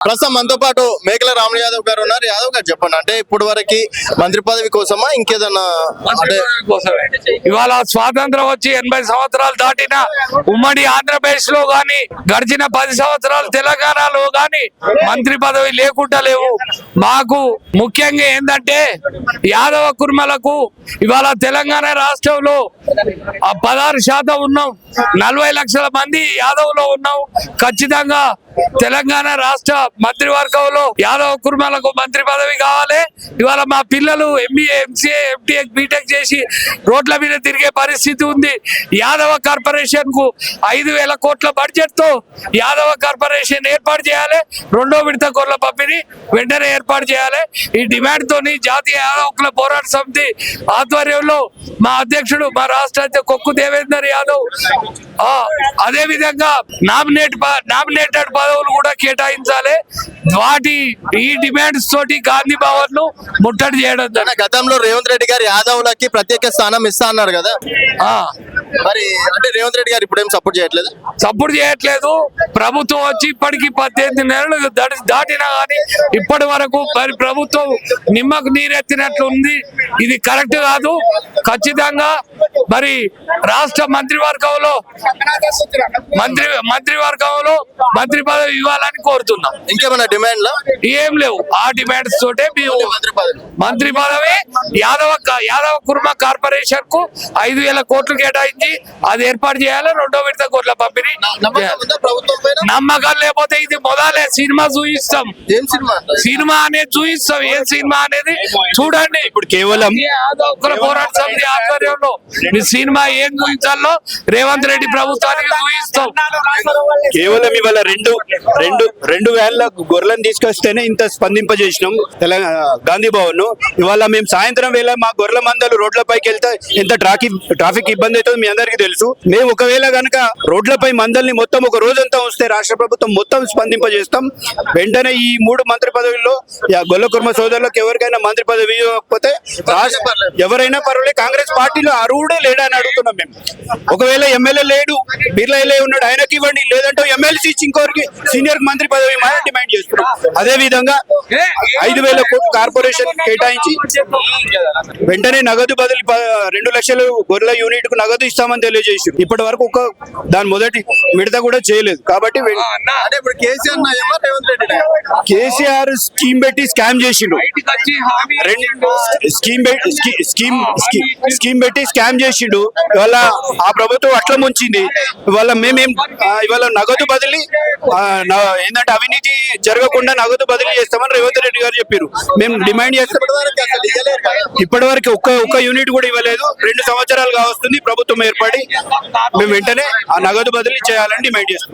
ప్రస్తుతం మనతో పాటు మేకల రాములు యాదవ్ గారు ఉన్నారు యాదవ్ గారు చెప్పండి అంటే ఇప్పుడు వరకు మంత్రి పదవి కోసమా ఇంకేదన్నా అంటే కోసమే. ఇవాళ స్వాతంత్రం వచ్చి ఎనభై సంవత్సరాలు దాటిన ఉమ్మడి ఆంధ్రప్రదేశ్లో గాని గడిచిన పది సంవత్సరాలు తెలంగాణలో గాని మంత్రి పదవి లేకుండా లేవు మాకు ముఖ్యంగా ఏంటంటే యాదవ కుర్మలకు ఇవాళ తెలంగాణ రాష్ట్రంలో పదహారు శాతం ఉన్నాం. నలభై లక్షల మంది యాదవ్లో ఉన్నాం. ఖచ్చితంగా తెలంగాణ రాష్ట్ర మంత్రివర్గంలో యాదవ కుర్మలకు మంత్రి పదవి కావాలి. ఇవాళ మా పిల్లలు ఎంబీఏ ఎంసీఏ ఎంటీఎక్ బీటెక్ చేసి రోడ్ల మీద తిరిగే పరిస్థితి ఉంది. యాదవ కార్పొరేషన్కు ఐదు వేల కోట్ల బడ్జెట్తో యాదవ కార్పొరేషన్ ఏర్పాటు చేయాలి. రెండో విడత కోట్ల పంపిణీ వెంటనే ఏర్పాటు చేయాలి. ఈ డిమాండ్ తోని జాతీయ యాదవ పోరాట సమితి ఆధ్వర్యంలో మా అధ్యక్షుడు మా రాష్ట్ర కొక్కు దేవేందర్ యాదవ్. ఆ, అదే విధంగా నామినేట్ నామినేటెడ్ పదవులు కూడా కేటాయించాలి. వాటి ఈ డిమాండ్స్ తోటి గాంధీ భవన్ను ముట్టడి చేయడం. గతంలో రేవంత్ రెడ్డి గారు యాదవ్లకి ప్రత్యేక స్థానం ఇస్తా అన్నారు కదా. ఆ. మరి అంటే రేవంత్ రెడ్డి గారు ఇప్పుడు ఏం సపోర్ట్ చేయట్లేదు? సపోర్ట్ చేయట్లేదు. ప్రభుత్వం వచ్చి ఇప్పటికి పద్దెనిమిది నెలలు దాటి- దాటినా గానీ ఇప్పటి వరకు మరి ప్రభుత్వం నిమ్మకు నీరెత్తినట్లు ఉంది ఇది కరెక్ట్ కాదు. ఖచ్చితంగా మరి రాష్ట్ర మంత్రివర్గంలో మంత్రి మంత్రివర్గంలో మంత్రి పదవి ఇవ్వాలని కోరుతున్నాం. ఇంకేమన్నా డిమాండ్ లా ఏం లేవు. ఆ డిమాండ్స్ తోటే మేము పదవి. మంత్రి పదవి యాదవ యాదవ కుర్మ కార్పొరేషన్కు ఐదు వేల కోట్లు కేటాయించి అది ఏర్పాటు చేయాలి రెండో విడత కోట్ల పంపిణీ నమ్మకం లేకపోతే ఇది మొదలే సినిమా చూపిస్తాం ఏం సినిమా? సినిమా అనేది చూపిస్తాం ఏం సినిమా అనేది చూడండి. ఇప్పుడు కేవలం పోరాట సమితి ఆధ్వర్యంలో ఈ సినిమా ఏం చూపించాలో రేవంత్ రెడ్డి ప్రభుత్వానికి చూపిస్తాం కేవలం ఇవాళ రెండు రెండు రెండు వేల గొర్రెలను తీసుకొస్తేనే ఇంత స్పందింపజేసినాం తెలంగాణ గాంధీ భవన్ను ఇవాళ మేము సాయంత్రం వేళ మా గొర్రెల మందలు రోడ్లపైకి వెళ్తే ఎంత ట్రాఫిక్ ట్రాఫిక్ ఇబ్బంది అవుతుందో మీ అందరికీ తెలుసు. మేము ఒకవేళ గనక రోడ్లపై మందల్ని మొత్తం ఒక రోజంతా వస్తే రాష్ట్ర ప్రభుత్వం మొత్తం స్పందింపజేస్తాం. వెంటనే ఈ మూడు మంత్రి పదవుల్లో గొల్ల కుర్మ సోదరులకు ఎవరికైనా మంత్రి పదవి ఇవ్వకపోతే ఎవరైనా పర్వాలేదు కాంగ్రెస్ పార్టీలో అరువుడే లేడా అని అడుగుతున్నాం మేము. ఒకవేళ ఎమ్మెల్యే లేడు బిర్లా ఎల్ఏ ఉన్నాడు ఆయనకి ఇవ్వండి లేదంటే ఎమ్మెల్సీ ఇచ్చి ఇంకోరికి సీనియర్ మంత్రి పదవి ఇవ్వమని డిమాండ్ చేస్తున్నాం. అదే విధంగా ఐదు వేల కోట్లు కార్పొరేషన్ కేటాయించి వెంటనే నగదు బదిలీ రెండు లక్షలు గొర్రెల యూనిట్కు నగదు ఇస్తామని తెలియజేసి ఇప్పటి వరకు ఒక దాని మొదటి మిడత కూడా చేయలేదు. కాబట్టి అంటే ఇప్పుడు KCR Revanth Reddy? KCR scheme పెట్టి స్కామ్ చేసిండు. స్కీమ్ స్కీమ్ స్కీ- స్కీమ్ పెట్టి స్కామ్ చేసిండు. ఇవాళ ఆ ప్రభుత్వం అట్లా ముంచింది. ఇవాళ మేమేం ఇవాళ నగదు బదిలీ ఏంటంటే అవినీతి జరగకుండా నగదు బదిలీ చేస్తామని రేవంత్ రెడ్డి గారు చెప్పారు మేము డిమాండ్ చేస్తాం. ఇప్పటి వరకు ఒక్క ఒక్క యూనిట్ కూడా ఇవ్వలేదు. రెండు సంవత్సరాలుగా వస్తుంది ప్రభుత్వం ఏర్పడి. మేము వెంటనే ఆ నగదు బదిలీ చేయాలని డిమాండ్ చేస్తాం